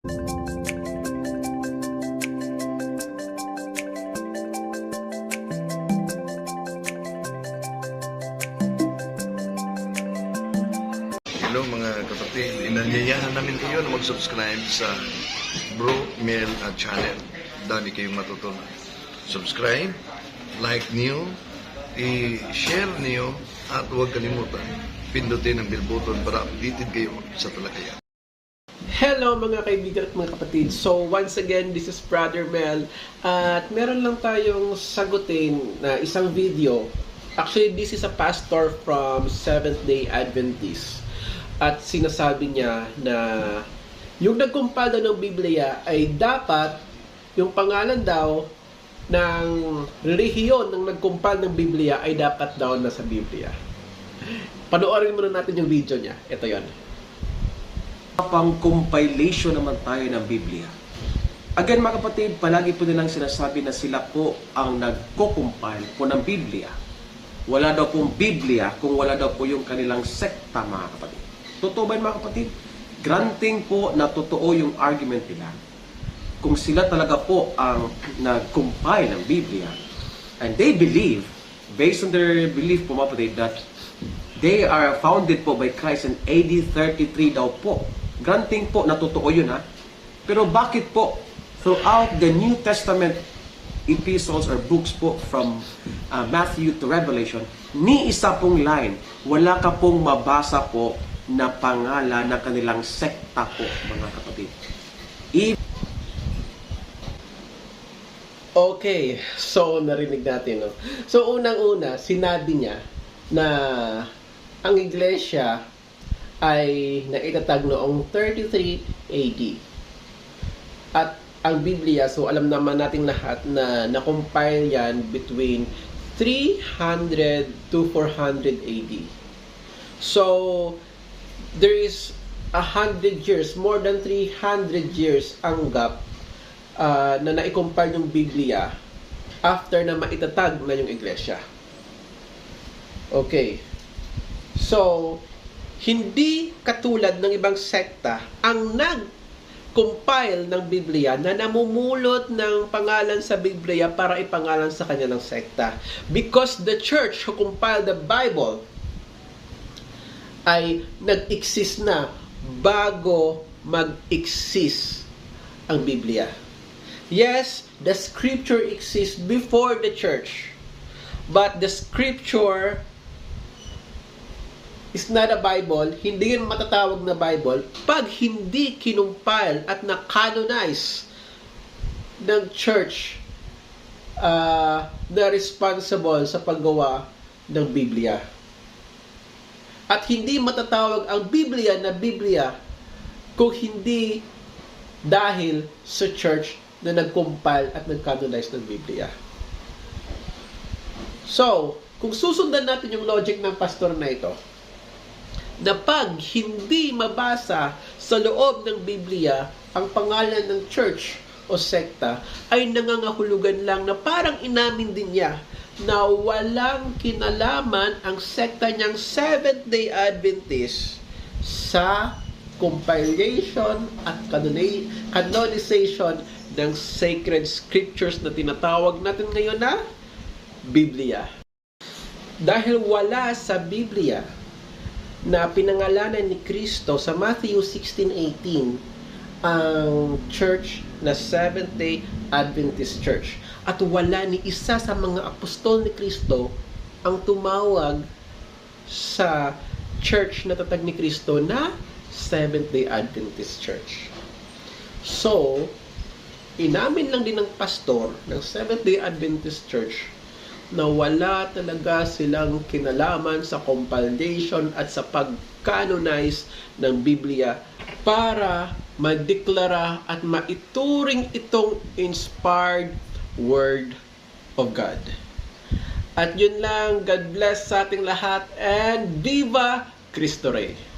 Hello mga kapatid, inanyayahan namin kayo na mag-subscribe sa Bro Mel at channel. Dami kayong matutunan. Subscribe, like niyo, i-share niyo, at huwag kalimutan, pindutin ang bell button para updated kayo sa talakayan. Hello mga kaibigan at mga kapatid. So once again, this is Brother Mel at meron lang tayong sagutin na isang video. Actually, this is a pastor from Seventh-day Adventist. At sinasabi niya na yung nagkumpal daw ng Biblia ay dapat yung pangalan daw ng relihiyon ng nagkumpal ng Biblia ay dapat daw nasa Biblia. Panoorin muna natin yung video niya. Ito yon. Pang compilation naman tayo ng Biblia. Again mga kapatid, palagi po nilang sinasabi na sila po ang nagko-compile po ng Biblia. Wala daw pong Biblia kung wala daw po yung kanilang sekta mga kapatid. Totoo ba yun, mga kapatid? Granting po na totoo yung argument nila. Kung sila talaga po ang nag-compile ng Biblia and they believe, based on their belief po mga kapatid, that They are founded po by Christ in AD 33 daw po. Granting po na totoo yun ha. Pero bakit po throughout the New Testament epistles or books po from uh, Matthew to Revelation, ni isa pong line, wala ka pong mabasa po na pangalan ng kanilang sekta po, mga kapatid. Even Okay, so narinig natin, no? So unang-una, sinabi niya na ang iglesia ay naitatag noong 33 AD. At ang Biblia, so alam naman nating lahat na na-compile yan between 300 to 400 AD. So, there is a hundred years, more than 300 years ang gap ah, na na-compile yung Biblia after na maitatag na yung iglesia. Okay. So, hindi katulad ng ibang sekta ang nag-compile ng Biblia na namumulot ng pangalan sa Biblia para ipangalan sa kanya ng sekta. Because the church who compiled the Bible ay nag-exist na bago mag-exist ang Biblia. Yes, the scripture exists before the church. But the scripture is not a Bible, hindi yun matatawag na Bible pag hindi kinumpile at na-canonize ng church uh, na responsible sa paggawa ng Biblia. At hindi matatawag ang Biblia na Biblia kung hindi dahil sa church na nag-compile at nag-canonize ng Biblia. So, kung susundan natin yung logic ng pastor na ito, na pag hindi mabasa sa loob ng Biblia ang pangalan ng church o sekta, ay nangangahulugan lang na parang inamin din niya na walang kinalaman ang sekta niyang Seventh-day Adventist sa compilation at canoni- canonization ng sacred scriptures na tinatawag natin ngayon na Biblia. Dahil wala sa Biblia na pinangalanan ni Kristo sa Matthew 16:18 ang church na Seventh-day Adventist Church. At wala ni isa sa mga apostol ni Kristo ang tumawag sa church na tatag ni Kristo na Seventh-day Adventist Church. So, inamin lang din ng pastor ng Seventh-day Adventist Church na wala talaga silang kinalaman sa compilation at sa pag-canonize ng Biblia para madeklara at maituring itong inspired Word of God. At yun lang, God bless sa ating lahat and Viva Cristo Rey!